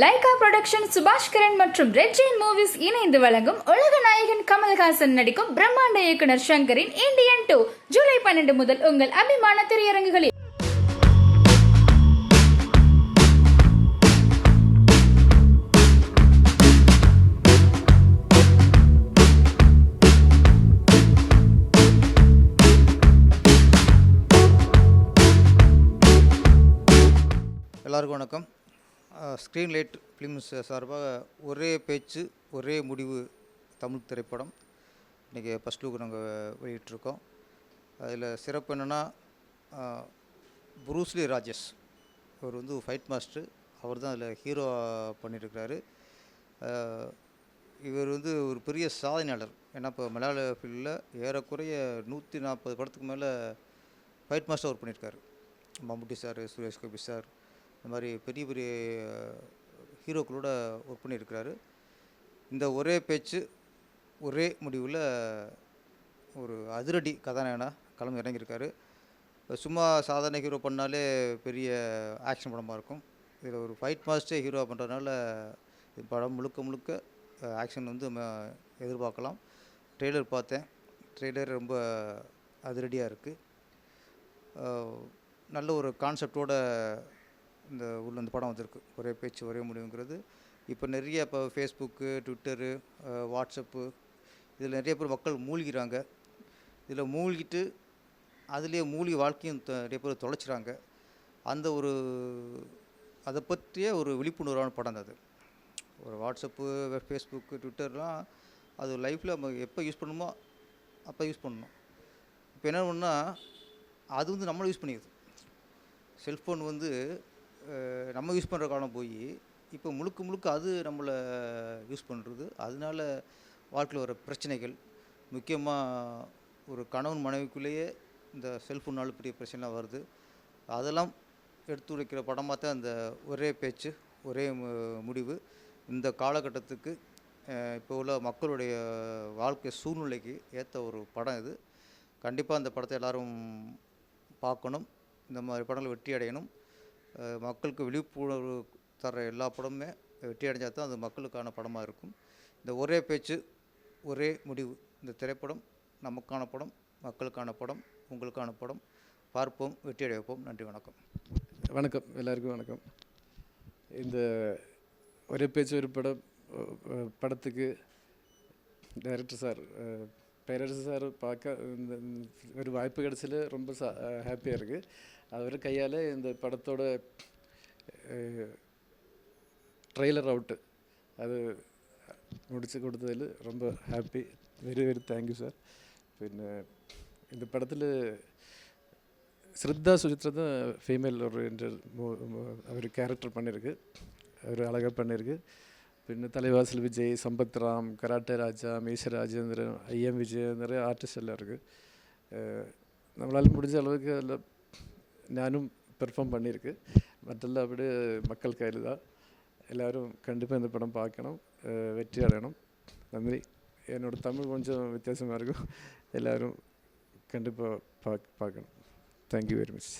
Lyca production சுபாஷ் கிரண் மற்றும் red Jain movies இணைந்து வழங்கும் உலக நாயகன் கமல்ஹாசன் நடிக்கும் பிரம்மாண்ட இயக்குனர் சங்கரின் இந்தியன் டூ ஜூலை பன்னெண்டு முதல் உங்கள் அபிமான திரையரங்குகளில். எல்லாருக்கும் வணக்கம். ஸ்க்ரீன் லைட் ஃபிலிம்ஸ் சார்பாக ஒரே பேச்சு ஒரே முடிவு தமிழ் திரைப்படம். இன்றைக்கி ஃபஸ்ட் லுக் நாங்கள் வெளியிட்ருக்கோம் அதில் சிறப்பு என்னென்னா புரூஸ்லி ராஜேஷ். இவர் வந்து ஃபைட் மாஸ்டர் அவர் தான் அதில் ஹீரோ பண்ணியிருக்கிறாரு. இவர் வந்து ஒரு பெரிய சாதனையாளர். ஏன்னா இப்போ மலையாள ஃபீல்டில் ஏறக்குறைய நூற்றி நாற்பது படத்துக்கு மேலே ஃபைட் மாஸ்டர் ஒர்க் பண்ணியிருக்காரு. மம்முட்டி சார் சுரேஷ் கோபி சார் இந்த மாதிரி பெரிய பெரிய ஹீரோக்களோட ஒர்க் பண்ணியிருக்கிறாரு. இந்த ஒரே பேச்சு ஒரே முடிவில் ஒரு அதிரடி கதாநாயகனாக களம் இறங்கியிருக்காரு. சும்மா சாதாரண ஹீரோ பண்ணாலே பெரிய ஆக்ஷன் படமாக இருக்கும். இதில் ஒரு ஃபைட் மாஸ்டே ஹீரோ பண்ணுறதுனால படம் முழுக்க முழுக்க ஆக்ஷன் வந்து நம்ம எதிர்பார்க்கலாம். ட்ரெய்லர் பார்த்தேன். ட்ரெய்லர் ரொம்ப அதிரடியாக இருக்குது நல்ல ஒரு கான்செப்டோட இந்த உள்ள இந்த படம் வந்திருக்கு. ஒரே பேச்சு ஒரே முடிவுங்கிறது. இப்போ நிறைய இப்போ ஃபேஸ்புக்கு ட்விட்டரு வாட்ஸ்அப்பு இதில் நிறைய பேர் மக்கள் மூழ்கிறாங்க. இதில் மூழ்கிட்டு அதுலேயே மூழ்கி வாழ்க்கையும் த- நிறைய பேர் தொலைச்சிறாங்க. அந்த ஒரு அதை பற்றிய ஒரு விழிப்புணர்வான படம் தான் அது. ஒரு வாட்ஸ்அப்பு ஃபேஸ்புக்கு ட்விட்டர்லாம் அது லைஃப்பில் நம்ம எப்போ யூஸ் பண்ணணுமோ அப்போ யூஸ் பண்ணணும். இப்போ என்ன ஒன்றுனா அது வந்து நம்மளும் யூஸ் பண்ணிக்குது. செல்ஃபோன் வந்து நம்ம யூஸ் பண்ணுற காலம் போய் இப்போ முழுக்க முழுக்க அது நம்மளை யூஸ் பண்ணுறது அதனால வாழ்க்கையில் வர பிரச்சனைகள் முக்கியமாக ஒரு கணவன் மனைவிக்குள்ளேயே இந்த செல்ஃபோனால் பெரிய பிரச்சனைலாம் வருது. அதெல்லாம் எடுத்து வைக்கிற படமாக தான் அந்த ஒரே பேச்சு ஒரே மு- முடிவு. இந்த காலகட்டத்துக்கு இப்போ உள்ள மக்களுடைய வாழ்க்கை சூழ்நிலைக்கு ஏற்ற ஒரு படம் இது. கண்டிப்பாக அந்த படத்தை எல்லோரும் பார்க்கணும். இந்த மாதிரி படங்கள் வெற்றி அடையணும். மக்களுக்கு விழிப்புணர்வு தர எல்லா படமுமே வெற்றி அடைஞ்சால் தான் அது மக்களுக்கான படமாக இருக்கும். இந்த ஒரே பேச்சு ஒரே முடிவு இந்த திரைப்படம் நமக்கான படம் மக்களுக்கான படம் உங்களுக்கான படம் பார்ப்போம் வெற்றி அடைப்போம் வைப்போம். நன்றி வணக்கம். வணக்கம். எல்லாருக்கும் வணக்கம். இந்த ஒரே பேச்சு ஒரு படம் படத்துக்கு டைரக்டர் சார் அஹ், பேரரசு சார் பார்க்க இந்த இந்த ஒரு வாய்ப்பு கிடைச்சல ரொம்ப ஹாப்பியாக இருக்குது அவர் கையால் இந்த படத்தோட ட்ரெய்லர் அவுட்டு அது முடிச்சு கொடுத்ததில் ரொம்ப happy very very thank you sir പിന്നെ இந்த படத்தில் ஸ்ரத்தா சுஜித்ரா தான் ஃபீமேல் ஓரியன்ட் அவர் கேரக்டர் பண்ணியிருக்கு அவர் அழகாக பண்ணியிருக்கு പിന്നെ തലവാസൽ വിജയ് സമ്പത്ത് റാം കരാട്ടെ രാജ മീശ രാജേന്ദ്രൻ ഐ എം വിജയൻ நிறைய ஆர்டிஸ்ட் எல்லாம் இருக்குது நம்மளால் முடிஞ்ச அளவுக்கு அதில் நானும் பெர்ஃபார்ம் பண்ணியிருக்கு மற்றெல்லாம் அப்படியே மக்கள் கையில் தான் எல்லோரும் கண்டிப்பாக இந்த படம் பார்க்கணும் அஹ் வெற்றி அடையணும் நன்றி என்னோட தமிழ் கொஞ்சம் வித்தியாசமாக இருக்கும் எல்லோரும் கண்டிப்பாக பார்க்க பார்க்கணும் தேங்க்யூ வெரி மச்